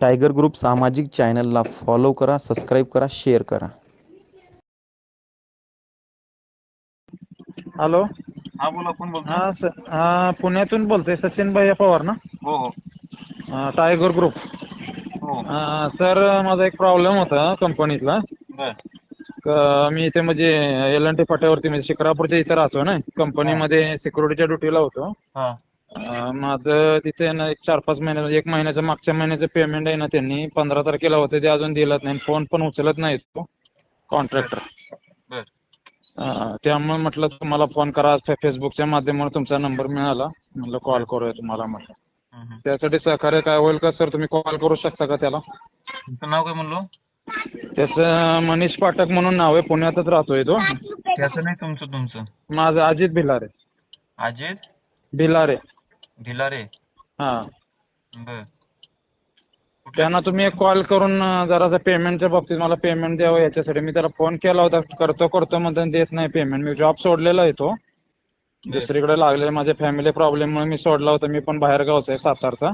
Tiger group सामाजिक चॅनलला follow करा सबस्क्राईब करा शेअर करा. हॅलो? हा बोला कोण बोलतो हां स हां पुण्यातून बोलतोय सचिन भैया पवार ना? हो हो. Tiger group. हो. सर माझा एक प्रॉब्लेम होता कंपनीतला. बर. क- मी इथे म्हणजे एल एन टी फाट्यावरती म्हणजे शिक्रापूरच्या इथे राहतो ना कंपनीमध्ये सिक्युरिटीच्या ड्युटीला होतो. हा. माझं तिथे ना एक चार पाच महिने म्हणजे एक महिन्याचं मागच्या महिन्याचं पेमेंट आहे ना त्यांनी पंधरा तारखेला होतं ते अजून दिलंच नाही फोन पण उचलत नाही तो कॉन्ट्रॅक्टर बर. त्यामुळे म्हटलं तुम्हाला फोन करा फेसबुकच्या माध्यमातून तुमचा नंबर मिळाला म्हटलं कॉल करूया तुम्हाला म्हटलं. त्यासाठी सहकार्य काय होईल का सर तुम्ही कॉल करू शकता का त्याला? तुमचं नाव काय म्हणलो? त्याचं मनीष पाठक म्हणून नाव आहे पुण्यातच राहतोय तो. त्याचं नाही तुमचं तुमचं. माझं अजित भिलारे. अजित? भिलारे. भिलारे हां. बर. त्यांना तुम्ही एक कॉल करून जरासं पेमेंटच्या बाबतीत मला पेमेंट द्यावं याच्यासाठी. मी त्याला फोन केला होता. करतो करतो म्हणतो देत नाही पेमेंट मी जॉब सोडलेला आहे तो. दुसरीकडे लागलेला माझ्या फॅमिली प्रॉब्लेममुळे मी सोडला होता. मी पण बाहेर गावचा आहे सातारचा.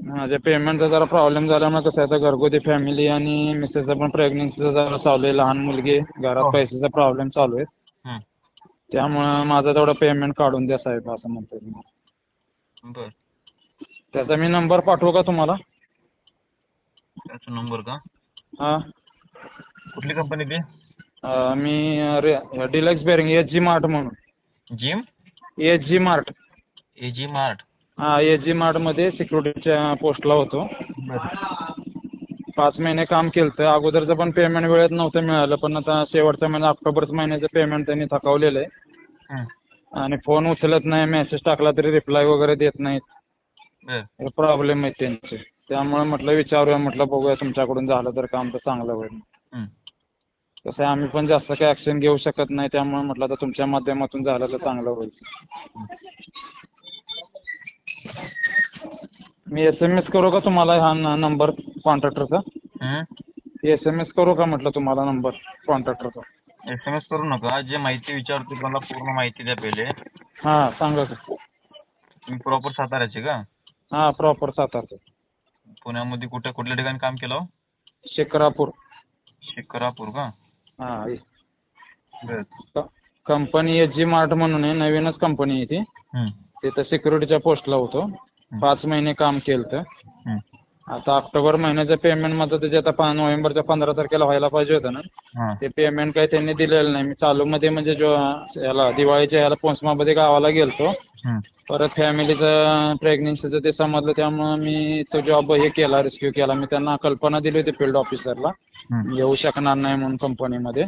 माझ्या पेमेंटचा जरा प्रॉब्लेम झाल्यामुळे कसं आहे आता घरगुती फॅमिली आणि मिसेसचं पण प्रेग्नन्सीचं जरा चालू आहे. लहान मुलगी घरात हो. पैशाचा प्रॉब्लेम चालू आहे. त्यामुळं माझं तेवढं पेमेंट काढून द्या साहेब असं म्हणतो मी. बर. त्याचा मी नंबर पाठवू का तुम्हाला? त्याचा नंबर का? हां. कुठली कंपनी ती अं, मी रे deluxe bearing H G mart म्हणून. Gym H G mart A G mart हां एच जी मार्टमध्ये सिक्युरिटीच्या पोस्टला होतो. पाच महिने काम केलं तर अगोदरचं पण पेमेंट वेळेत नव्हतं मिळालं पण आता शेवटच्या महिन्यात ऑक्टोबरच्या महिन्याचं पेमेंट त्यांनी थकवलेलं आहे. हं. आणि फोन उचलत नाही मेसेज टाकला तरी रिप्लाय वगैरे देत नाहीत. हे प्रॉब्लेम आहेत त्यांचे. त्यामुळे म्हटलं विचारूया म्हटलं बघूया तुमच्याकडून झालं तर काम तर चांगलं होईल. कसं आहे आम्ही पण जास्त काही ॲक्शन घेऊ शकत नाही त्यामुळे म्हटलं आता तुमच्या माध्यमातून झालं तर चांगलं होईल. मी एस एम एस करू का तुम्हाला हा नंबर कॉन्ट्रॅक्टरचा? एस एम एस करू का म्हटलं तुम्हाला नंबर कॉन्ट्रॅक्टरचा एस एम एस करू नका. जे माहिती विचारतो मला पूर्ण माहिती द्या पहिले. हां सांगा का तुम्ही प्रॉपर साताऱ्याचे का? हां प्रॉपर सातारचं. पुण्यामध्ये कुठे कुठल्या ठिकाणी काम केलं? हो? शिक्रापूर शिक्रापूर का? हां बर. कंपनी एच जी मार्ट म्हणून आहे नवीनच कंपनी आहे ती. तिथं सिक्युरिटीच्या पोस्टला होतो. पाच महिने काम केलं तर. आता ऑक्टोबर महिन्याचं पेमेंट माझं त्याचे आता पा नोव्हेंबरच्या पंधरा तारखेला व्हायला पाहिजे होतं ना. ते पेमेंट काही त्यांनी दिलेलं नाही. मी चालूमध्ये म्हणजे जो याला दिवाळीच्या याला पोचमामध्ये गावाला गेलतो. परत फॅमिलीचं प्रेग्नेन्सीचं ते समजलं. त्यामुळं मी तो जॉब हे केला रेस्क्यू केला. मी त्यांना कल्पना दिली होती फील्ड ऑफिसरला. येऊ शकणार नाही म्हणून कंपनीमध्ये.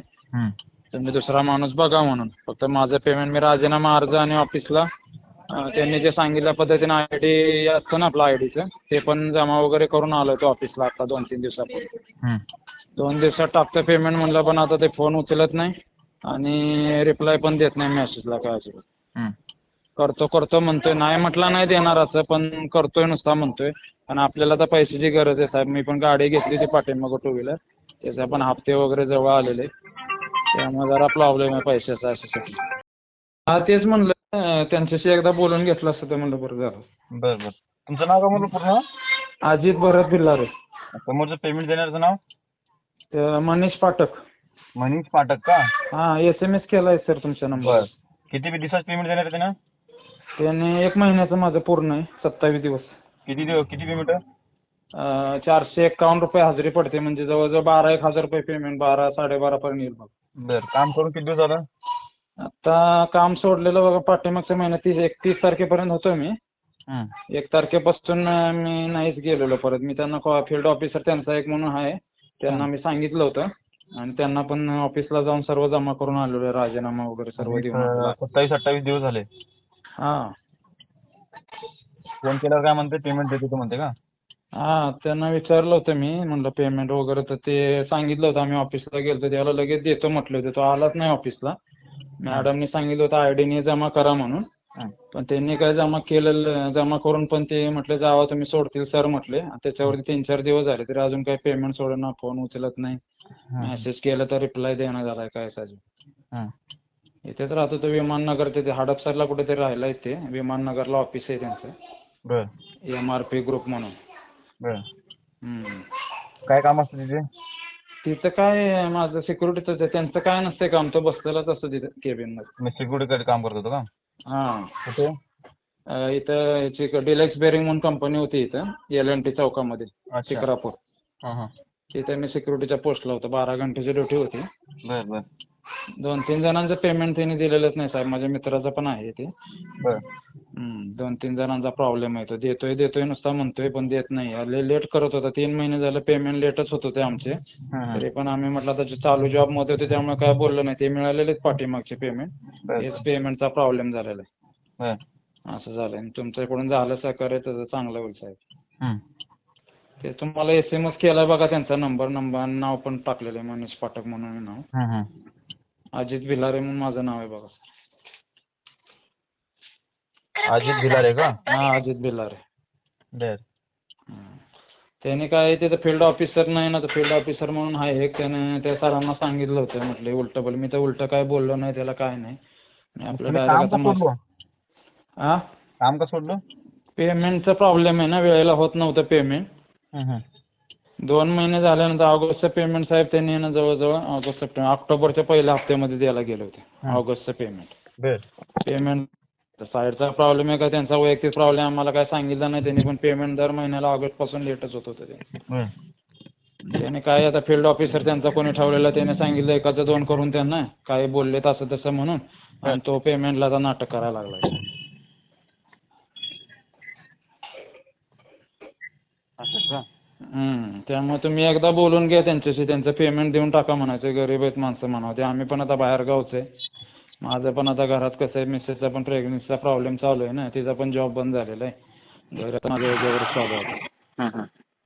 तुम्ही दुसरा माणूस बघा म्हणून. फक्त माझं पेमेंट मी राजीनामा अर्ज आणि ऑफिसला त्यांनी जे सांगितल्या पद्धतीने आय डी असतं ना आपलं आय डीचं ते पण जमा वगैरे करून आलो होतो ऑफिसला आता दोन तीन दिवसापूर्वी. दोन दिवसात टाकतं पेमेंट म्हणलं पण आता ते फोन उचलत नाही आणि रिप्लाय पण देत नाही मेसेजला काय अजिबात. करतो करतो म्हणतोय. नाही म्हटला नाही देणार असं पण करतोय नुसता म्हणतोय. आणि आपल्याला तर पैशाची गरज आहे साहेब. मी पण गाडी घेतली होती पाठीमागं टू व्हीलर त्याचे पण हप्ते वगैरे जवळ आलेले त्यामुळे जरा प्रॉब्लेम आहे पैशाचा अशासाठी. हा तेच म्हणलं. त्यांच्याशी एकदा बोलून घेतलं असतं तर म्हणलं बरं झालं. बर बर. तुमचं नाव काय म्हणलं पूर्ण? अजित भरत भिल्लारे समोरचं पेमेंट देणारचं नाव? ते मनीष पाठक. मनीष पाठक का? हां एस एम एस केला आहे सर तुमच्या नंबर बर. किती दिवसाचं पेमेंट देणार आहे त्यानं? त्याने एक महिन्याचं माझं पूर्ण आहे सत्तावीस दिवस. किती दिवस किती पेमेंट अं, चारशे एक्कावन्न रुपये हजेरी पडते म्हणजे जवळजवळ बारा एक हजार रुपये पेमेंट बारा साडेबारापर्यंत येईल बघ. बर काम करून किती दिवस झालं? आता काम सोडलेलं बघा पाठीमागच्या महिन्यात तीस एकतीस तारखेपर्यंत होतो मी. हं. एक तारखेपासून मी नाहीच गेलेलो परत. मी त्यांना फील्ड ऑफिसर त्यांचा एक म्हणून आहे. त्यांना मी सांगितलं होतं. आणि त्यांना पण ऑफिसला जाऊन सर्व जमा करून आलेलो आहे. राजीनामा वगैरे सर्व देऊन. आलेलो आहे. सत्तावीस अठ्ठावीस दिवस झाले. हां. फोन केल्यावर काय म्हणते? पेमेंट देतो म्हणते का? हां त्यांना विचारलं होतं मी. म्हणलं पेमेंट वगैरे तर ते सांगितलं होतं. आम्ही ऑफिसला गेलो त्याला लगेच देतो म्हटले होते. तो आलाच नाही ऑफिसला मॅडमनी सांगितलं होतं आय डीने जमा करा म्हणून. पण त्यांनी काय जमा केलेलं जमा करून पण ते म्हटले जावा तुम्ही सोडतील सर म्हटले. त्याच्यावरती तीन चार दिवस झाले तरी अजून काही पेमेंट सोडेना फोन उचलत नाही. मेसेज केलं तर रिप्लाय देणं झालाय काय अजून. इथेच राहतो तो विमाननगर तिथे हडपसरला कुठेतरी राहिला ते विमाननगरला ऑफिस आहे त्यांचं. एम आर पी ग्रुप म्हणून. काय काम असतं तिथे? तिथं काय माझं सिक्युरिटीचं त्यांचं काय नसतंय काम तो बसलेलाच असतो तिथं केबिनमध्ये मी सिक्युरिटी काम करत होतो का? हां. कुठे? अं, इथं याची डिलेक्स बेरिंग म्हणून कंपनी होती इथं एल एन टी चौकामध्ये अच्छा. शिक्रापूर हां हां. तिथे मी सिक्युरिटीच्या पोस्टला होतो बारा घंटेची ड्युटी होती. बर बर. दोन तीन जणांचं पेमेंट त्यांनी दिलेलंच नाही साहेब माझ्या मित्राचं पण आहे ते. बर. दोन तीन जणांचा प्रॉब्लेम आहे. तो देतोय देतोय नुसता म्हणतोय पण देत नाही. लय लेट करत होता. तीन महिने झालं पेमेंट लेटच होत होते आमचे. तरी पण आम्ही म्हटलं आता जे चालू जॉबमध्ये होते त्यामुळे काय बोललो नाही. ते मिळालेलेच पाठीमागचे पेमेंट हेच पेमेंटचा प्रॉब्लेम झालेला आहे. असं झालं आणि तुमच्या इकडून झालं सहकार्य त्याचं चांगलं होईल साहेब. ते तुम्हाला एस एम एस केलाय बघा त्यांचा नंबर नंबर नाव पण टाकलेलं आहे मनीष पाठक म्हणून नाव. अजित भिलारे म्हणून माझं नाव आहे बघा. अजित भिलारे का? हा अजित भिलारे बर. त्याने काय तिथं फील्ड ऑफिसर नाही ना तर फील्ड ऑफिसर म्हणून आहे एक त्याने त्या सरांना सांगितलं होतं म्हटलं उलटं बोल. मी तर उलटं काय बोललो नाही त्याला काय नाही. आणि आपलं तुम्ही काम direct का आता सोडलो? हा काम का सोडलो? पेमेंटचा प्रॉब्लेम आहे ना वेळेला होत नव्हतं पेमेंट हं, हं. दोन महिने झाल्यानंतर ऑगस्टचं पेमेंट साहेब त्यांनी ना जवळजवळ ऑगस्ट सप्टेंबर ऑक्टोबरच्या पहिल्या हप्त्यामध्ये द्यायला गेले होते हं. ऑगस्टचं पेमेंट बर. पेमेंट साईडचा प्रॉब्लेम आहे का? त्यांचा वैयक्तिक प्रॉब्लेम आम्हाला काय सांगितलं नाही त्यांनी पण पेमेंट दर महिन्याला ऑगस्टपासून लेटच होत होतं ते. बर त्याने काय आता फील्ड ऑफिसर त्यांचा कोणी ठेवलेला त्याने सांगितलं एकाचं दोन करून त्यांना काय बोलले तसं तसं म्हणून आणि तो पेमेंटला आता नाटक करायला लागला असं का? हम्म. त्यामुळे तुम्ही एकदा बोलून घ्या त्यांच्याशी त्यांचं पेमेंट देऊन टाका म्हणायचं गरीब आहेत माणसं म्हणावं. ते आम्ही पण आता बाहेर गावचे माझं पण आता घरात कसं आहे मिसेसचा पण प्रेग्नन्सीचा प्रॉब्लेम चालू आहे ना तिचा पण जॉब बंद झालेला आहे. घर आता माझं याच्यावर चालू आहे.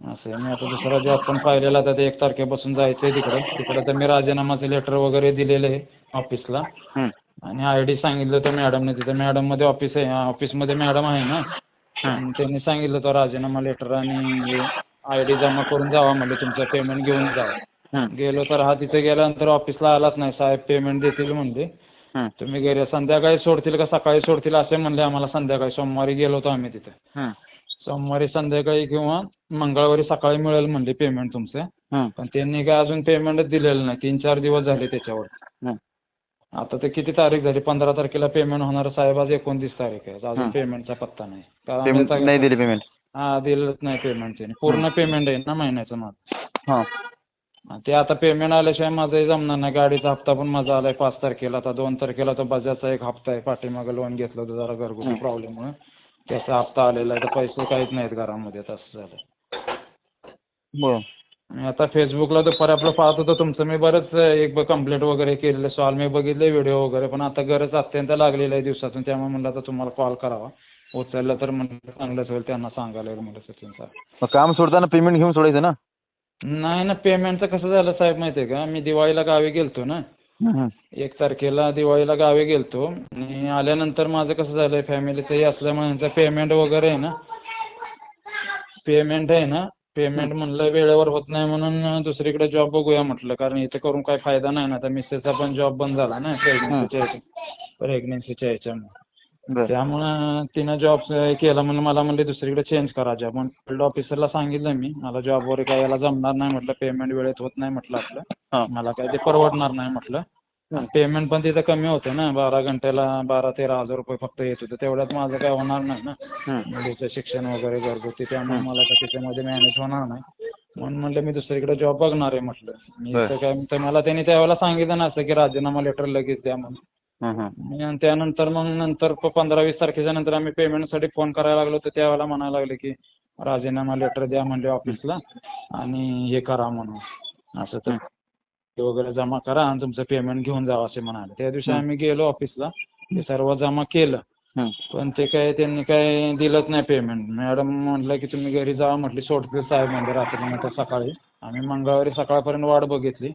असं आहे. मी आता दुसरा जॉब पण पाहिलेला तर ते एक तारखेपासून जायचं आहे तिकडं. तिकडं तर मी राजीनामाचं लेटर वगैरे दिलेलं आहे ऑफिसला हं. आणि आय डी सांगितलं तर मॅडमने तिथं. मॅडममध्ये ऑफिस आहे ऑफिसमध्ये मॅडम आहे ना. त्यांनी सांगितलं तो राजीनामा लेटर आणि आय डी जमा करून जावा म्हणजे तुमचं पेमेंट घेऊन जावा. गेलो तर हा तिथे गेल्यानंतर ऑफिसला आलाच नाही. साहेब पेमेंट देतील म्हणले. हं. तुम्ही गेले संध्याकाळी सोडतील का सकाळी सोडतील असे म्हणले आम्हाला संध्याकाळी. सोमवारी गेलो होतो आम्ही तिथे. सोमवारी संध्याकाळी किंवा मंगळवारी सकाळी मिळेल म्हणले पेमेंट तुमचं. पण त्यांनी काय अजून पेमेंटच दिलेलं नाही. तीन चार दिवस झाले त्याच्यावर. आता ते किती तारीख झाली? पंधरा तारखेला पेमेंट होणार. साहेब आज एकोणतीस तारीख आहे. अजून. पेमेंटचा पत्ता नाही. पेमेंट आता- नाही दिली पेमेंट हा दिलंच नाही पेमेंट त्याने. पूर्ण पेमेंट आहे ना महिन्याचं माझं ते आता पेमेंट आल्याशिवाय माझं जमणार नाही. गाडीचा हप्ता पण माझा आलाय पाच तारखेला. आता दोन तारखेला तो बजाजचा एक हप्ता आहे. पाठीमागं लोन घेतलं होतं जरा घरगुती. प्रॉब्लेममुळे त्याचा हप्ता आलेला आहे. तर पैसे काहीच नाहीत घरामध्ये. आता असं झालं. बर. आणि आता फेसबुकला दुपारी आपलं पाहत होतं. तुमचं मी बरंच एक कंप्लेंट वगैरे केलेलं. सॉल्व मी बघितले व्हिडिओ वगैरे. पण आता गरज अत्यंत लागलेली आहे दिवसातून. त्यामुळे म्हणलं आता तुम्हाला कॉल करावा. उचललं तर म्हणलं चांगलंच होईल. त्यांना सांगायला येईल म्हणलं सचिन सर मग काम सोडताना पेमेंट घेऊन सोडायचं ना? नाही ना पेमेंटचं कसं झालं साहेब माहिती आहे का? मी दिवाळीला गावी गेलतो ना. एक तारखेला दिवाळीला गावी गेलतो. आणि आल्यानंतर माझं कसं झालं फॅमिलीचं हे असल्यामुळे यांचं पेमेंट वगैरे आहे ना पेमेंट आहे ना पेमेंट म्हणलं वेळेवर होत नाही म्हणून दुसरीकडे जॉब बघूया म्हटलं. कारण इथे करून काही फायदा नाही ना आता मिसेसचा पण जॉब बंद झाला ना प्रेग्नेन्सीच्या प्रेग्नेन्सीच्या ह्याच्यामुळे. त्यामुळं तिनं जॉब केला म्हणून मला म्हणले दुसरीकडे चेंज करा जॉब. म्हणून फील्ड ऑफिसरला सांगितलं मी मला जॉब वगैरे काय याला जमणार नाही म्हटलं पेमेंट वेळेत होत नाही म्हटलं आपलं. मला काय ते परवडणार नाही म्हटलं. पेमेंट पण तिथं कमी होतं ना बारा घंट्याला बारा तेरा हजार रुपये फक्त येत होतं तेवढ्यात माझं काय होणार नाही ना. मुलीचं शिक्षण वगैरे घरगुती त्यामुळे मला काय त्याच्यामध्ये मॅनेज होणार नाही. म्हणून म्हणलं मी दुसरीकडे जॉब बघणार आहे म्हटलं. मी काय मला त्यांनी त्यावेळेला सांगितलं ना असं की राजीनामा लेटर लगेच द्या म्हणून. आणि त्यानंतर मग नंतर पंधरा वीस तारखेच्या नंतर आम्ही पेमेंटसाठी फोन करायला लागलो तर त्यावेळेला म्हणायला लागले की राजीनामा लेटर द्या म्हणले ऑफिसला आणि हे करा म्हणून. असं तर. ते वगैरे जमा करा आणि तुमचं पेमेंट घेऊन जावं असे म्हणाले. त्या दिवशी आम्ही गेलो ऑफिसला ते सर्व जमा केलं. हं. पण ते काय त्यांनी काय दिलंच नाही पेमेंट मॅडम म्हटलं की तुम्ही घरी जावा म्हटली सोडतील साहेब म्हणजे रात्री नंतर सकाळी. आम्ही मंगळवारी सकाळपर्यंत वाट बघितली.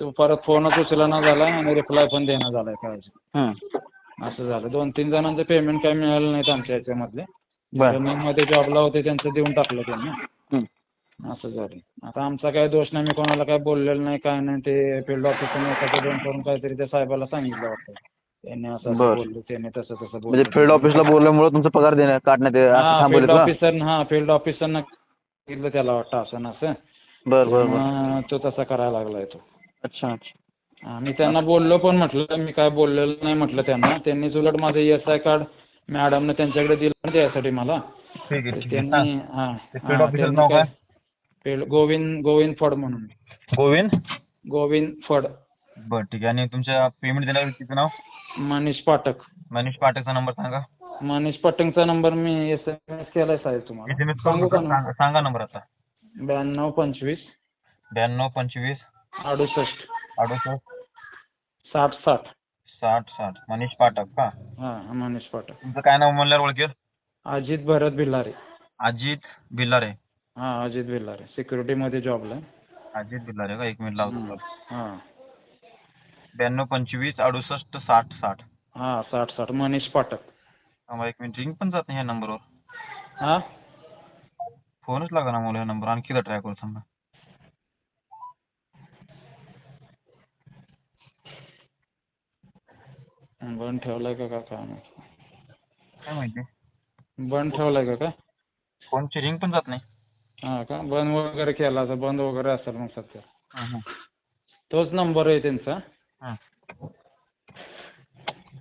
तो परत फोनच उचलना झाला आणि रिप्लाय पण देणं झालाय काय हं. असं झालं. दोन तीन जणांचं पेमेंट काही मिळालं नाहीत आमच्या ह्याच्यामधले बर. मध्ये जॉबला होते त्यांचं देऊन टाकलं त्यांनी. हं. असं झालं. आता आमचा काय दोष नाही मी कोणाला काय बोललेलं नाही काय नाही ते फील्ड ऑफिसरने एखादं दोन करून काहीतरी त्या साहेबाला सांगितलं वाटतं. त्यांनी असं. बोलले त्यांनी तसं तसं म्हणजे फील्ड ऑफिसला बोलल्यामुळे तुमचा पगार देण्यात काढण्यात हा फील्ड ऑफिसर हा फील्ड ऑफिसरनं सांगितलं त्याला वाटतं असं. ना असं बर बर. मग तो तसा करायला लागलाय तो. अच्छा अच्छा. आम्ही त्यांना बोललो पण म्हटलं मी काय बोललेलं नाही म्हटलं त्यांना. त्यांनीच उलट माझं एस आय कार्ड मॅडमनं त्यांच्याकडे दिलं त्यासाठी मला. ठीक आहे ठीक आहे. त्यांनी. हां. हां, नाव काय- काय? गोविंद गोविंद फड म्हणून. गोविंद? गोविंद फड. बर ठीक आहे. आणि तुमच्या पेमेंट देणाऱ्या व्यक्तीचं नाव? मनीष पाठक. मनीष पाठकचा नंबर सांगा. मनीष पाटकचा नंबर मी एस एम एस केलाय साहेब तुम्हाला. एस एम एस सांगू का सांगा. सांगा नंबर आता. ब्याण्णव पंचवीस. ब्याण्णव पंचवीस. अडुसष्ट. अडुसष्ट. साठ साठ. साठ साठ. मनीष पाठक का? हां मनीष पाठक. तुमचं काय नाव म्हणल्यावर ओळखेल अजित भरत भिल्लारे. अजित बिल्लारे हां अजित भिल्लारे. सिक्युरिटीमध्ये जॉबला आहे. अजित बिल्लारे का? एक मिनिट लावतो. हं. ब्याण्णव पंचवीस अडुसष्ट साठ साठ. हां साठ साठ. मनीष पाठक. आम्हाला एक मिनिट. रिंग पण जात नाही ह्या नंबरवर. हां? फोनच लागना मला ह्या नंबर आणखी ट्राय करू सांगा बंद ठेवलाय का काय काय माहिती? काय माहिती? बंद ठेवलाय का काय? फोनची रिंग पण जात नाही. हां का? बंद वगैरे केला तर बंद वगैरे असेल मग सध्या. हं. तोच नंबर आहे त्यांचा. हं.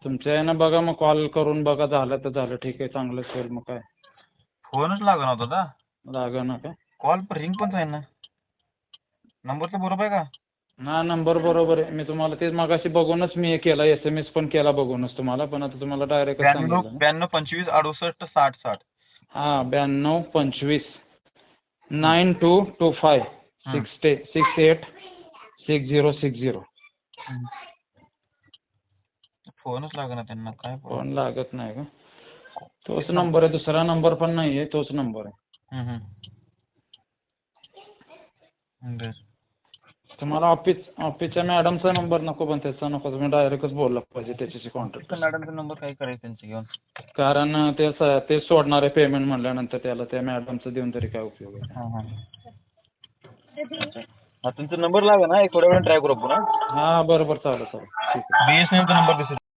तुमच्या यानं बघा मग कॉल करून बघा झालं तर झालं. ठीक आहे चांगलंच होईल मग काय. फोनच लागना होता दादा लागा ना काय कॉल पण रिंग पण जाईना. नंबर तर बरोबर आहे का? ना नंबर बरोबर आहे. मी तुम्हाला तेच मागाशी बघूनच मी हे केला एस एम एस पण केला बघूनच तुम्हाला पण आता तुम्हाला डायरेक्ट ब्याण्णव ब्याण्णव पंचवीस अडुसष्ट साठ साठ. हाँ ब्याण्णव पंचवीस nine two two five six टे six eight six zero six zero फोनच लागना त्यांना काय फ़ोन लागत नाही का? तोच नंबर आहे दुसरा नंबर पण नाही आहे तोच नंबर आहे. बर. तुम्हाला ऑफिस ऑफिसच्या मॅडमचा नंबर नको पण त्याचा नको तुम्ही डायरेक्टच बोलला पाहिजे त्याच्याशी कॉन्टॅक्ट मॅडमचा नंबर काय करायचं त्यांचे घेऊन? कारण ते स- ते सोडणार आहे पेमेंट म्हणल्यानंतर त्याला त्या मॅडमचं देऊन तरी काय उपयोग आहे? हां हां. हा तुमचा नंबर लागा ना एक थोड्या वेळ ट्राय करू आपण हां. बरं बरं चालेल चालेल. ठीक आहे. बी एस एन एलचा नंबर दिसेल.